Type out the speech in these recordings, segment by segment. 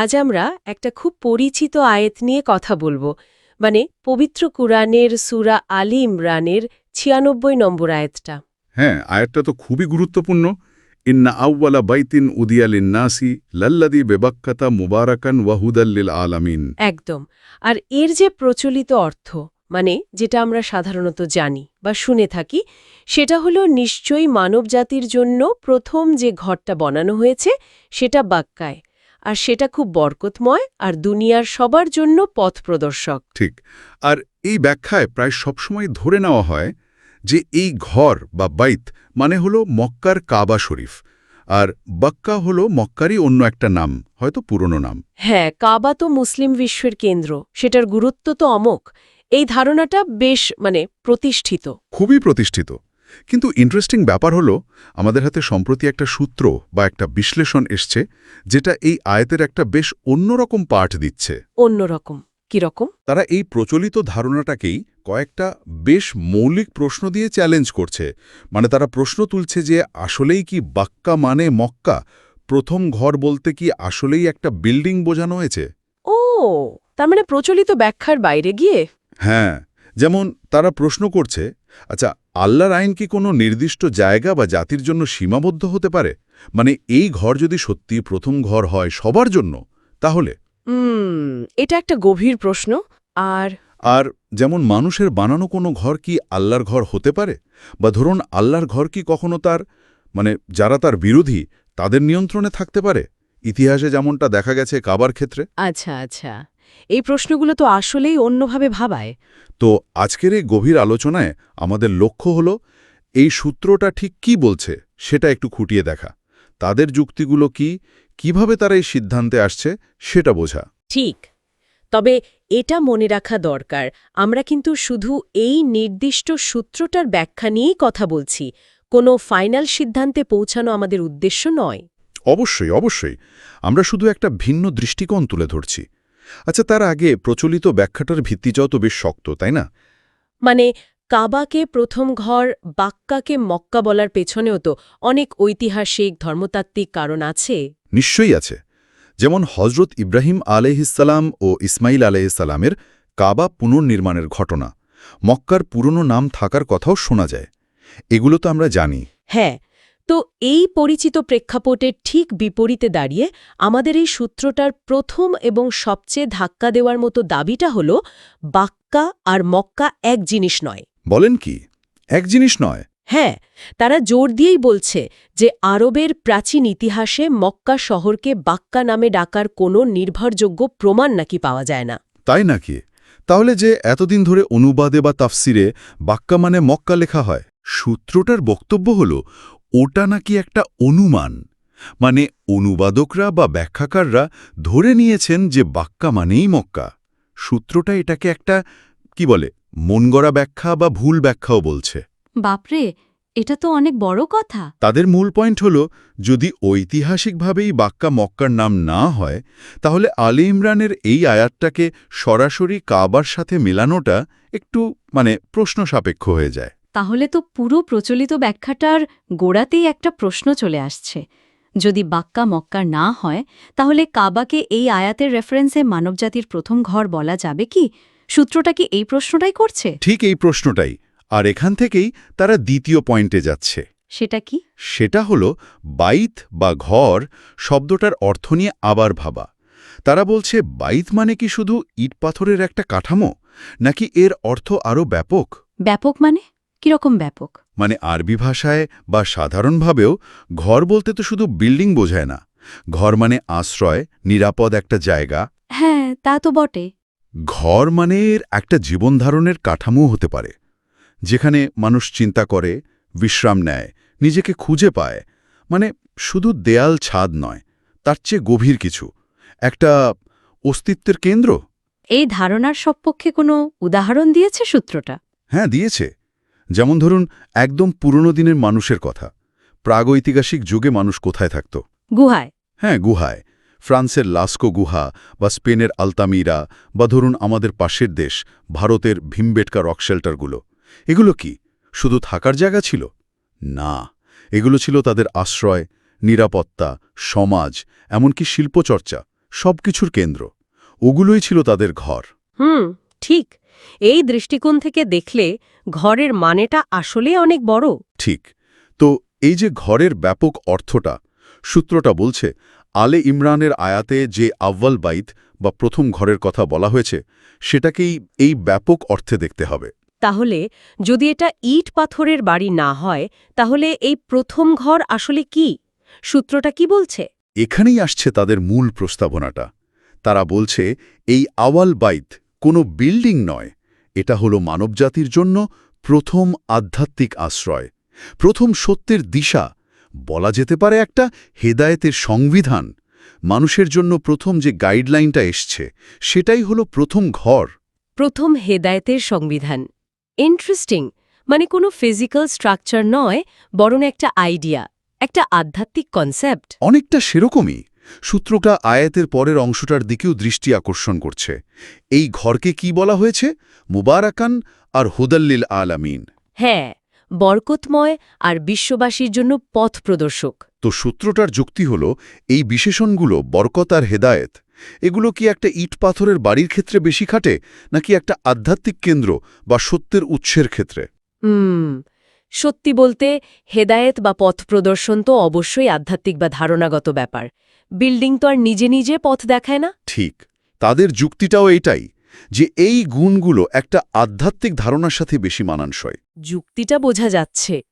আজ আমরা একটা খুব পরিচিত আয়াত নিয়ে কথা বলব। মানে পবিত্র কুরআনের সূরা আলী ইমরানের ছিয়ানব্বই নম্বর আয়াতটা। হ্যাঁ আয়াতটা তো খুবই গুরুত্বপূর্ণ। ইন্না আউ্বালা বাইতিন উদিয়ালিন নাসি লাল্লাদি বেবাক্কাতা মুবারাকান ওয়াহুদাল্লিল আলামিন। একদম। আর এর যে প্রচলিত অর্থ মানে যেটা আমরা সাধারণত জানি বা শুনে থাকি সেটা হলো নিশ্চয়ই মানবজাতির জন্য প্রথম যে ঘরটা বানানো হয়েছে সেটা বাক্কায়। আর সেটা খুব বরকতময় আর দুনিয়ার সবার জন্য পথ প্রদর্শক। ঠিক। আর এই ব্যাখ্যায় প্রায় সবসময় ধরে নেওয়া হয় যে এই ঘর বা বাইত মানে হলো মক্কার কাবা শরীফ আর বাক্কা হলো মক্কারই অন্য একটা নাম হয়তো পুরনো নাম। হ্যাঁ কাবা তো মুসলিম বিশ্বের কেন্দ্র সেটার গুরুত্ব তো অমোক। এই ধারণাটা বেশ মানে প্রতিষ্ঠিত। খুবই প্রতিষ্ঠিত। কিন্তু ইন্টারেস্টিং ব্যাপার হলো আমাদের হাতে সম্প্রতি একটা সূত্র বা একটা বিশ্লেষণ এসছে যেটা এই আয়তের একটা বেশ অন্যরকম পাঠ দিচ্ছে। অন্যরকম। কীরকম তারা এই প্রচলিত ধারণাটাকেই কয়েকটা বেশ মৌলিক প্রশ্ন দিয়ে চ্যালেঞ্জ করছে। মানে তারা প্রশ্ন তুলছে যে আসলেই কি বাক্কা মানে মক্কা? প্রথম ঘর বলতে কি আসলেই একটা বিল্ডিং বোঝানো হয়েছে? ও তার মানে প্রচলিত ব্যাখ্যার বাইরে গিয়ে? হ্যাঁ। যেমন তারা প্রশ্ন করছে আচ্ছা আল্লাহর আইন কি কোনো নির্দিষ্ট জায়গা বা জাতির জন্য সীমাবদ্ধ হতে পারে? মানে এই ঘর যদি সত্যি প্রথম ঘর হয় সবার জন্য তাহলে? এটা একটা গভীর প্রশ্ন আর আর যেমন মানুষের বানানো কোনো ঘর কি আল্লাহর ঘর হতে পারে? বা ধরুন আল্লাহর ঘর কি কখনো তার মানে যারা তার বিরোধী তাদের নিয়ন্ত্রণে থাকতে পারে? ইতিহাসে যেমনটা দেখা গেছে কাবার ক্ষেত্রে। আচ্ছা আচ্ছা। এই প্রশ্নগুলো তো আসলেই অন্যভাবে ভাবায়। তো আজকের এই গভীর আলোচনায় আমাদের লক্ষ্য হল এই সূত্রটা ঠিক কি বলছে সেটা একটু খুঁটিয়ে দেখা। তাদের যুক্তিগুলো কি কীভাবে তারা এই সিদ্ধান্তে আসছে সেটা বোঝা। ঠিক। তবে এটা মনে রাখা দরকার আমরা কিন্তু শুধু এই নির্দিষ্ট সূত্রটার ব্যাখ্যা নিয়েই কথা বলছি। কোনো ফাইনাল সিদ্ধান্তে পৌঁছানো আমাদের উদ্দেশ্য নয়। অবশ্যই অবশ্যই। আমরা শুধু একটা ভিন্ন দৃষ্টিকোণ তুলে ধরছি। আচ্ছা তার আগে প্রচলিত ব্যাখ্যাটার ভিত্তিটাও তো বেশ শক্ত তাই না? মানে কাবাকে প্রথম ঘর বাক্কাকে মক্কা বলার পেছনেও তো অনেক ঐতিহাসিক ধর্মতাত্ত্বিক কারণ আছে। নিশ্চয়ই আছে। যেমন হজরত ইব্রাহিম আলহিসাল্লাম ও ইসমাইল আলহিসাল্লামের কাবা পুনর্নির্মাণের ঘটনা। মক্কার পুরনো নাম থাকার কথাও শোনা যায়। এগুলো তো আমরা জানি। হ্যাঁ তো এই পরিচিত প্রেক্ষাপটের ঠিক বিপরীতে দাঁড়িয়ে আমাদের এই সূত্রটার প্রথম এবং সবচেয়ে ধাক্কা দেওয়ার মতো দাবিটা হল বাক্কা আর মক্কা এক জিনিস নয়। বলেন কি? এক জিনিস নয়। হ্যাঁ তারা জোর দিয়েই বলছে যে আরবের প্রাচীন ইতিহাসে মক্কা শহরকে বাক্কা নামে ডাকার কোনো নির্ভরযোগ্য প্রমাণ নাকি পাওয়া যায় না। তাই নাকি? তাহলে যে এতদিন ধরে অনুবাদে বা তাফসিরে বাক্কা মানে মক্কা লেখা হয় সূত্রটার বক্তব্য হল ওটা নাকি একটা অনুমান। মানে অনুবাদকরা বা ব্যাখ্যাকাররা ধরে নিয়েছেন যে বাক্কা মানেই মক্কা। সূত্রটা এটাকে একটা কি বলে মনগড়া ব্যাখ্যা বা ভুল ব্যাখ্যাও বলছে। বাপরে এটা তো অনেক বড় কথা। তাদের মূল পয়েন্ট হল যদি ঐতিহাসিকভাবেই বাক্কা মক্কার নাম না হয় তাহলে আলী ইমরানের এই আয়াতটাকে সরাসরি কাবার সাথে মেলানোটা একটু মানে প্রশ্ন সাপেক্ষ হয়ে যায়। তাহলে তো পুরো প্রচলিত ব্যাখ্যাটার গোড়াতেই একটা প্রশ্ন চলে আসছে। যদি বাক্কা মক্কা না হয় তাহলে কাবাকে এই আয়াতের রেফারেন্সে মানবজাতির প্রথম ঘর বলা যাবে কি? সূত্রটা কি এই প্রশ্নটাই করছে? ঠিক এই প্রশ্নটাই। আর এখান থেকেই তারা দ্বিতীয় পয়েন্টে যাচ্ছে। সেটা কি? সেটা হল বাইত বা ঘর শব্দটার অর্থ নিয়ে আবার ভাবা। তারা বলছে বাইত মানে কি শুধু ইট পাথরের একটা কাঠামো নাকি এর অর্থ আরও ব্যাপক? ব্যাপক মানে? কীরকম ব্যাপক? মানে আরবি ভাষায় বা সাধারণভাবেও ঘর বলতে তো শুধু বিল্ডিং বোঝায় না। ঘর মানে আশ্রয় নিরাপদ একটা জায়গা। হ্যাঁ তা তো বটে। ঘর মানে একটা জীবনধারণের কাঠামো হতে পারে যেখানে মানুষ চিন্তা করে বিশ্রাম নেয় নিজেকে খুঁজে পায়। মানে শুধু দেয়াল ছাদ নয় তার চেয়ে গভীর কিছু। একটা অস্তিত্বের কেন্দ্র? এই ধারণার সপক্ষে কোনো উদাহরণ দিয়েছে সূত্রটা? হ্যাঁ দিয়েছে। যেমন ধরুন একদম পুরনো দিনের মানুষের কথা। প্রাগৈতিহাসিক যুগে মানুষ কোথায় থাকত? গুহায়। হ্যাঁ গুহায়। ফ্রান্সের লাস্কো গুহা বা স্পেনের আলতামিরা বা ধরুন আমাদের পাশের দেশ ভারতের ভীমবেটকা রক শেল্টারগুলো। এগুলো কি শুধু থাকার জায়গা ছিল? না এগুলো ছিল তাদের আশ্রয় নিরাপত্তা সমাজ এমনকি শিল্পচর্চা সবকিছুর কেন্দ্র। ওগুলোই ছিল তাদের ঘর। হুম। ঠিক এই দৃষ্টিকোণ থেকে দেখলে ঘরের মানেটা আসলে অনেক বড়। ঠিক তো এই যে ঘরের ব্যাপক অর্থটা সূত্রটা বলছে আলে ইমরানের আয়াতে যে আব্বাল বাইত বা প্রথম ঘরের কথা বলা হয়েছে সেটাকেই এই ব্যাপক অর্থে দেখতে হবে। তাহলে যদি এটা ইট পাথরের বাড়ি না হয় তাহলে এই প্রথম ঘর আসলে কি? সূত্রটা কি বলছে? এখানেই আসছে তাদের মূল প্রস্তাবনাটা। তারা বলছে এই আওয়াল বাইত কোনো বিল্ডিং নয় এটা হলো মানবজাতির জন্য প্রথম আধ্যাত্মিক আশ্রয় প্রথম সত্যের দিশা। বলা যেতে পারে একটা হেদায়েতের সংবিধান মানুষের জন্য প্রথম যে গাইডলাইনটা এসছে সেটাই হলো প্রথম ঘর। প্রথম হেদায়েতের সংবিধান। ইন্টারেস্টিং মানে কোনো ফিজিক্যাল স্ট্রাকচার নয় বরং একটা আইডিয়া একটা আধ্যাত্মিক কনসেপ্ট। অনেকটা সেরকমই। সূত্রটা আয়াতের পরের অংশটার দিকেও দৃষ্টি আকর্ষণ করছে। এই ঘরকে কি বলা হয়েছে? মুবারাকান আর হুদাল্লিল আলামিন। হ্যাঁ বরকতময় আর বিশ্ববাসীর জন্য পথ প্রদর্শক। তো সূত্রটার যুক্তি হল এই বিশেষণগুলো বরকত আর হেদায়েত। এগুলো কি একটা ইট পাথরের বাড়ির ক্ষেত্রে বেশি খাটে নাকি একটা আধ্যাত্মিক কেন্দ্র বা সত্যের উৎসের ক্ষেত্রে? হুম সত্যি বলতে হেদায়েত বা পথ প্রদর্শন তো অবশ্যই আধ্যাত্মিক বা ধারণাগত ব্যাপার। বিল্ডিং তো আর নিজে নিজে পথ দেখায় না। ঠিক। তাদের যুক্তিটাও এটাই যে এই গুণগুলো একটা আধ্যাত্মিক ধারণার সাথে বেশি মানানসই। যুক্তিটা বোঝা যাচ্ছে।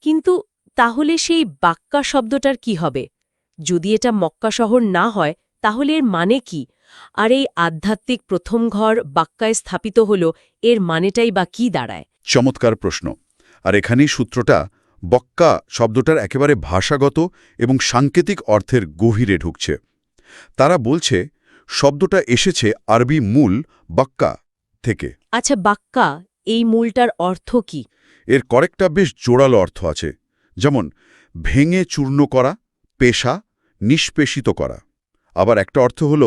কিন্তু তাহলে সেই বাক্কা শব্দটার কি হবে? যদি এটা মক্কা শহর না হয় তাহলে এর মানে কি? আর এই আধ্যাত্মিক প্রথম ঘর বাক্কায় স্থাপিত হল এর মানেটাই বা কি দাঁড়ায়? চমৎকার প্রশ্ন। আর এখানেই সূত্রটা বক্কা শব্দটার একেবারে ভাষাগত এবং সাংকেতিক অর্থের গভীরে ঢুকছে। তারা বলছে শব্দটা এসেছে আরবি মূল বাক্কা থেকে। আচ্ছা বাক্কা এই মূলটার অর্থ কি? এর করেকটা বেশ জোরালো অর্থ আছে যেমন ভেঙে চূর্ণ করা পেশা নিষ্পেষিত করা। আবার একটা অর্থ হল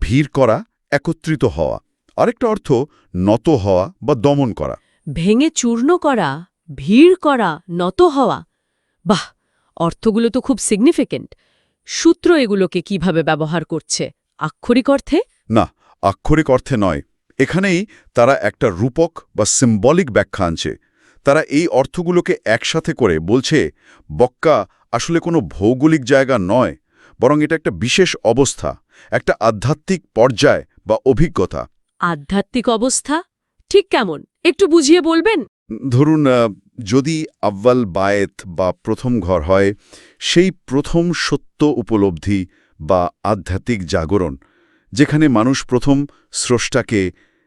ভিড় করা একত্রিত হওয়া। আরেকটা অর্থ নত হওয়া বা দমন করা। ভেঙে চূর্ণ করা ভিড় করা নত হওয়া। বাহ অর্থগুলো তো খুব সিগনিফিকেন্ট সূত্র এগুলোকে কীভাবে ব্যবহার করছে? আক্ষরিক অর্থে? না আক্ষরিক অর্থে নয়। এখানেই তারা একটা রূপক বা সিম্বলিক ব্যাখ্যা আনছে। তারা এই অর্থগুলোকে একসাথে করে বলছে বক্কা আসলে কোনো ভৌগোলিক জায়গা নয় বরং এটা একটা বিশেষ অবস্থা একটা আধ্যাত্মিক পর্যায় বা অভিজ্ঞতা। আধ্যাত্মিক অবস্থা? ঠিক কেমন? একটু বুঝিয়ে বলবেন? ধরুন যদি আব্বাল বায়েত বা প্রথম ঘর হয়, সেই প্রথম সত্য উপলব্ধি বা আধ্যাত্মিক জাগরণ, যেখানে মানুষ প্রথম স্রষ্টাকে,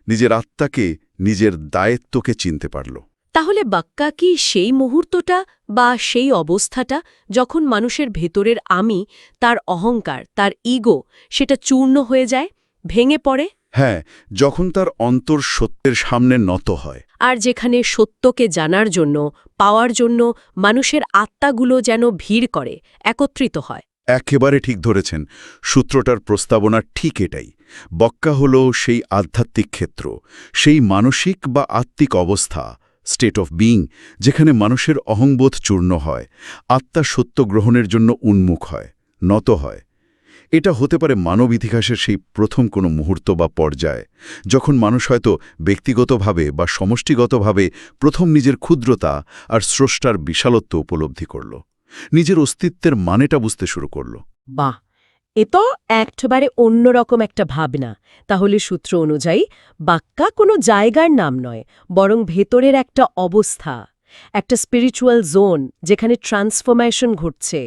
নিজের আত্মাকে, নিজের দায়িত্বকে চিনতে পারল। তাহলে বাক্কা কি সেই মুহূর্তটা বা সেই অবস্থাটা যখন মানুষের ভেতরের আমি, তার অহংকার, তার ইগো, সেটা চূর্ণ হয়ে যায়, ভেঙে পড়ে? হ্যাঁ যখন তার অন্তর সত্যের সামনে নত হয়। আর যেখানে সত্যকে জানার জন্য পাওয়ার জন্য মানুষের আত্মাগুলো যেন ভিড় করে একত্রিত হয়। একেবারে ঠিক ধরেছেন সূত্রটার প্রস্তাবনা ঠিক এটাই। বক্কা হল সেই আধ্যাত্মিক ক্ষেত্র সেই মানসিক বা আত্মিক অবস্থা স্টেট অফ বিইং যেখানে মানুষের অহংবোধ চূর্ণ হয় আত্মা সত্য গ্রহণের জন্য উন্মুখ হয় নত হয়। এটা হতে পারে মানব ইতিহাসের সেই প্রথম কোনো মুহূর্ত বা পর্যায়, যখন মানুষ হয়তো ব্যক্তিগতভাবে বা সমষ্টিগতভাবে প্রথম নিজের ক্ষুদ্রতা আর স্রষ্টার বিশালত্ব উপলব্ধি করল, নিজের অস্তিত্বের মানেটা বুঝতে শুরু করল। বাহ! এ তো একেবারে অন্যরকম একটা ভাবনা। তাহলে সূত্র অনুযায়ী বাক্কা কোনো জায়গার নাম নয়, বরং ভেতরের একটা অবস্থা। একটা স্পিরিচুয়াল জোন যেখানে ট্রান্সফরমেশন ঘটছে,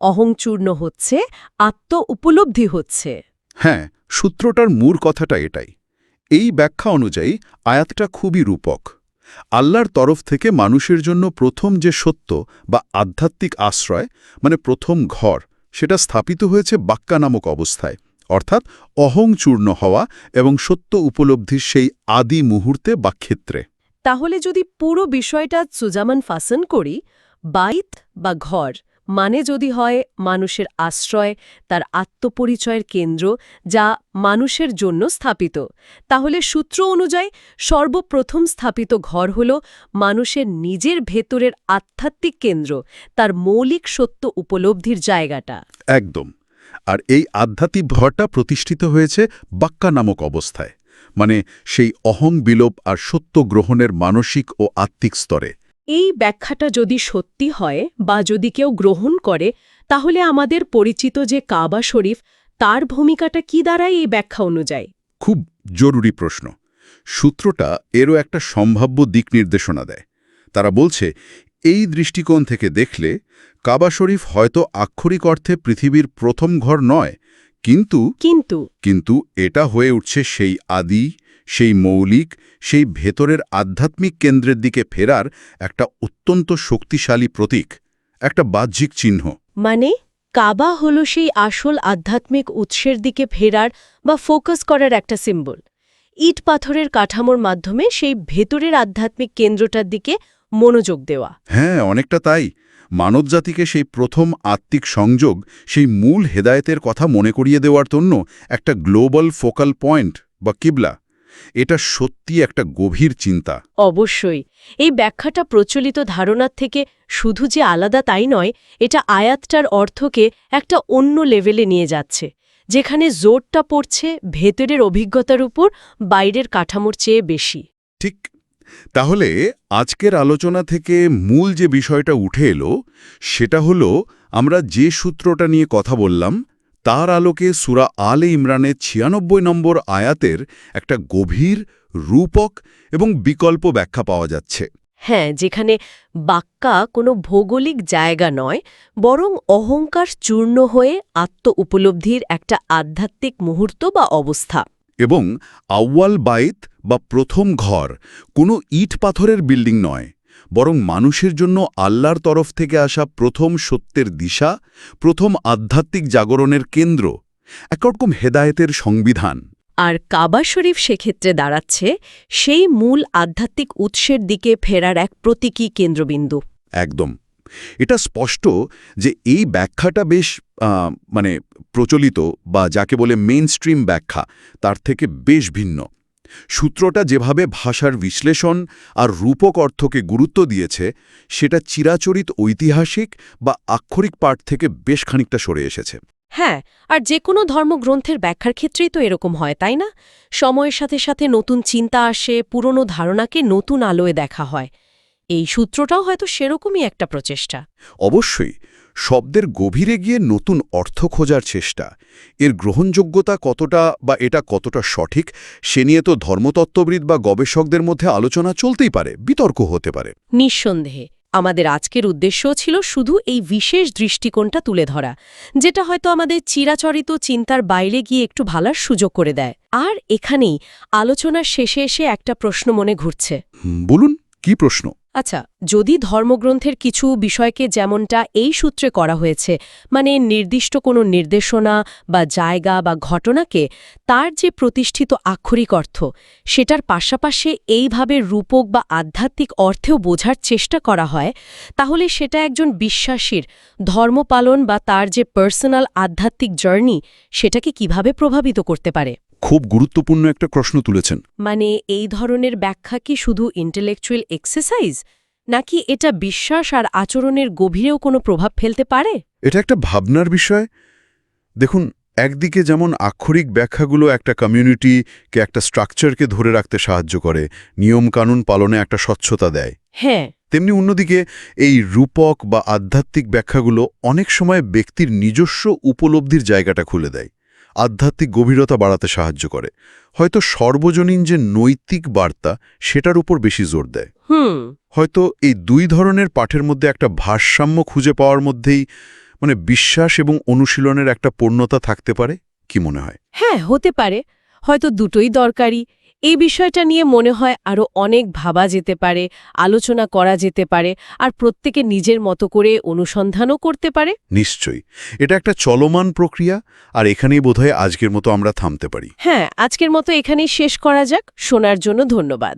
অহংচূর্ণ হচ্ছে আত্ম উপলব্ধি হচ্ছে। হ্যাঁ সূত্রটার মূল কথাটা এটাই। এই ব্যাখ্যা অনুযায়ী আয়াতটা খুবই রূপক। আল্লাহর তরফ থেকে মানুষের জন্য প্রথম যে সত্য বা আধ্যাত্মিক আশ্রয় মানে প্রথম ঘর, সেটা স্থাপিত হয়েছে বাক্কা নামক অবস্থায়। অর্থাৎ অহংচূর্ণ হওয়া এবং সত্য উপলব্ধির সেই আদি মুহূর্তে বা ক্ষেত্রে। তাহলে যদি পুরো বিষয়টা সুজামান ফাসন করি, বাইত বা ঘর মানে যদি হয় মানুষের আশ্রয়, তার আত্মপরিচয়ের কেন্দ্র যা মানুষের জন্য স্থাপিত। তাহলে সূত্র অনুযায়ী সর্বপ্রথম স্থাপিত ঘর হল মানুষের নিজের ভেতরের আধ্যাত্মিক কেন্দ্র, তার মৌলিক সত্য উপলব্ধির জায়গাটা। একদম। আর এই আধ্যাত্মিক ভরটা প্রতিষ্ঠিত হয়েছে বাক্কা নামক অবস্থায়। মানে সেই অহং বিলোপ আর সত্য গ্রহণের মানসিক ও আত্মিক স্তরে। এই ব্যাখ্যাটা যদি সত্যি হয় বা যদি কেউ গ্রহণ করে তাহলে আমাদের পরিচিত যে কাবা শরীফ তার ভূমিকাটা কি দাঁড়ায় এই ব্যাখ্যা অনুযায়ী? খুব জরুরি প্রশ্ন। সূত্রটা এরও একটা সম্ভাব্য দিক নির্দেশনা দেয়। তারা বলছে এই দৃষ্টিকোণ থেকে দেখলে কাবা শরীফ হয়তো আক্ষরিক অর্থে পৃথিবীর প্রথম ঘর নয় কিন্তু কিন্তু কিন্তু এটা হয়ে উঠছে সেই আদি সেই মৌলিক সেই ভেতরের আধ্যাত্মিক কেন্দ্রের দিকে ফেরার একটা অত্যন্ত শক্তিশালী প্রতীক একটা বাহ্যিক চিহ্ন। মানে কাবা হল সেই আসল আধ্যাত্মিক উৎসের দিকে ফেরার বা ফোকাস করার একটা সিম্বল। ইট পাথরের কাঠামোর মাধ্যমে সেই ভেতরের আধ্যাত্মিক কেন্দ্রটার দিকে মনোযোগ দেওয়া। হ্যাঁ অনেকটা তাই। মানবজাতিকে সেই প্রথম আত্মিক সংযোগ সেই মূল হেদায়েতের কথা মনে করিয়ে দেওয়ার জন্য একটা গ্লোবাল ফোকাল পয়েন্ট বা কিবলা। এটা সত্যি একটা গভীর চিন্তা। অবশ্যই। এই ব্যাখ্যাটা প্রচলিত ধারণার থেকে শুধু যে আলাদা তাই নয় এটা আয়াতটার অর্থকে একটা অন্য লেভেলে নিয়ে যাচ্ছে যেখানে জোরটা পড়ছে ভেতরের অভিজ্ঞতার উপর বাইরের কাঠামোর চেয়ে বেশি। ঠিক তাহলে আজকের আলোচনা থেকে মূল যে বিষয়টা উঠে এলো, সেটা হলো আমরা যে সূত্রটা নিয়ে কথা বললাম, তার আলোকে সুরা আলে ইমরানের ছিয়ানব্বই নম্বর আয়াতের একটা গভীর, রূপক এবং বিকল্প ব্যাখ্যা পাওয়া যাচ্ছে। হ্যাঁ যেখানে বাক্কা কোনো ভৌগোলিক জায়গা নয়, বরং অহংকার চূর্ণ হয়ে আত্ম উপলব্ধির একটা আধ্যাত্মিক মুহূর্ত বা অবস্থা। এবং আউয়াল বাইত বা প্রথম ঘর কোনো ইট পাথরের বিল্ডিং নয় বরং মানুষের জন্য আল্লাহর তরফ থেকে আসা প্রথম সত্যের দিশা প্রথম আধ্যাত্মিক জাগরণের কেন্দ্র একরকম হেদায়েতের সংবিধান। আর কাবা শরীফ সেক্ষেত্রে দাঁড়াচ্ছে সেই মূল আধ্যাত্মিক উৎসের দিকে ফেরার এক প্রতীকী কেন্দ্রবিন্দু। একদম। এটা স্পষ্ট যে এই ব্যাখ্যাটা বেশ মানে প্রচলিত বা যাকে বলে স্ট্রিম ব্যাখ্যা, তার থেকে বেশ ভিন্ন। সূত্রটা যেভাবে ভাষার বিশ্লেষণ আর রূপক অর্থকে গুরুত্ব দিয়েছে, সেটা চিরাচরিত ঐতিহাসিক বা আক্ষরিক পাঠ থেকে বেশ খানিকটা সরে এসেছে। হ্যাঁ আর যে কোনো ধর্মগ্রন্থের ব্যাখ্যার ক্ষেত্রেই তো এরকম হয়, তাই না? সময়ের সাথে সাথে নতুন চিন্তা আসে, পুরনো ধারণাকে নতুন আলোয় দেখা হয়। এই সূত্রটাও হয়তো সেরকমই একটা প্রচেষ্টা। অবশ্যই শব্দের গভীরে গিয়ে নতুন অর্থ খোঁজার চেষ্টা। এর গ্রহণযোগ্যতা কতটা বা এটা কতটা সঠিক সে নিয়ে তো ধর্মতত্ত্ববিদ বা গবেষকদের মধ্যে আলোচনা চলতেই পারে বিতর্ক হতে পারে। নিঃসন্দেহে আমাদের আজকের উদ্দেশ্যও ছিল শুধু এই বিশেষ দৃষ্টিকোণটা তুলে ধরা যেটা হয়তো আমাদের চিরাচরিত চিন্তার বাইরে গিয়ে একটু ভালার সুযোগ করে দেয়। আর এখানেই আলোচনার শেষে এসে একটা প্রশ্ন মনে ঘুরছে। বলুন কি প্রশ্ন? আচ্ছা যদি ধর্মগ্রন্থের কিছু বিষয়কে যেমনটা এই সূত্রে করা হয়েছে মানে নির্দিষ্ট কোনো নির্দেশনা বা জায়গা বা ঘটনাকে, তার যে প্রতিষ্ঠিত আক্ষরিক অর্থ, সেটার পাশাপাশি এইভাবে রূপক বা আধ্যাত্মিক অর্থেও বোঝার চেষ্টা করা হয়, তাহলে সেটা একজন বিশ্বাসীর ধর্মপালন বা তার যে পার্সোনাল আধ্যাত্মিক জার্নি সেটাকে কীভাবে প্রভাবিত করতে পারে? খুব গুরুত্বপূর্ণ একটা প্রশ্ন তুলেছেন। মানে এই ধরনের ব্যাখ্যা কি শুধু ইন্টেলেকচুয়াল এক্সারসাইজ নাকি এটা বিশ্বাস আর আচরণের গভীরেও কোনো প্রভাব ফেলতে পারে? এটা একটা ভাবনার বিষয়। দেখুন একদিকে যেমন আক্ষরিক ব্যাখ্যাগুলো একটা কমিউনিটিকে একটা স্ট্রাকচারকে ধরে রাখতে সাহায্য করে নিয়মকানুন পালনে একটা স্বচ্ছতা দেয়। হ্যাঁ। তেমনি অন্যদিকে এই রূপক বা আধ্যাত্মিক ব্যাখ্যাগুলো অনেক সময় ব্যক্তির নিজস্ব উপলব্ধির জায়গাটা খুলে দেয়। আধ্যাত্মিক গভীরতা বাড়াতে সাহায্য করে। হয়তো সর্বজনীন যে নৈতিক বার্তা সেটার উপর বেশি জোর দেয়। হুম। হয়তো এই দুই ধরনের পাঠের মধ্যে একটা ভারসাম্য খুঁজে পাওয়ার মধ্যেই মানে বিশ্বাস এবং অনুশীলনের একটা পূর্ণতা থাকতে পারে কি মনে হয়? হ্যাঁ হতে পারে। হয়তো দুটোই দরকারি এই বিষয়টা নিয়ে মনে হয় আরও অনেক ভাবা যেতে পারে আলোচনা করা যেতে পারে আর প্রত্যেকে নিজের মতো করে অনুসন্ধানও করতে পারে। নিশ্চয়ই। এটা একটা চলমান প্রক্রিয়া আর এখানেই বোধহয় আজকের মতো আমরা থামতে পারি। হ্যাঁ আজকের মতো এখানেই শেষ করা যাক। শোনার জন্য ধন্যবাদ।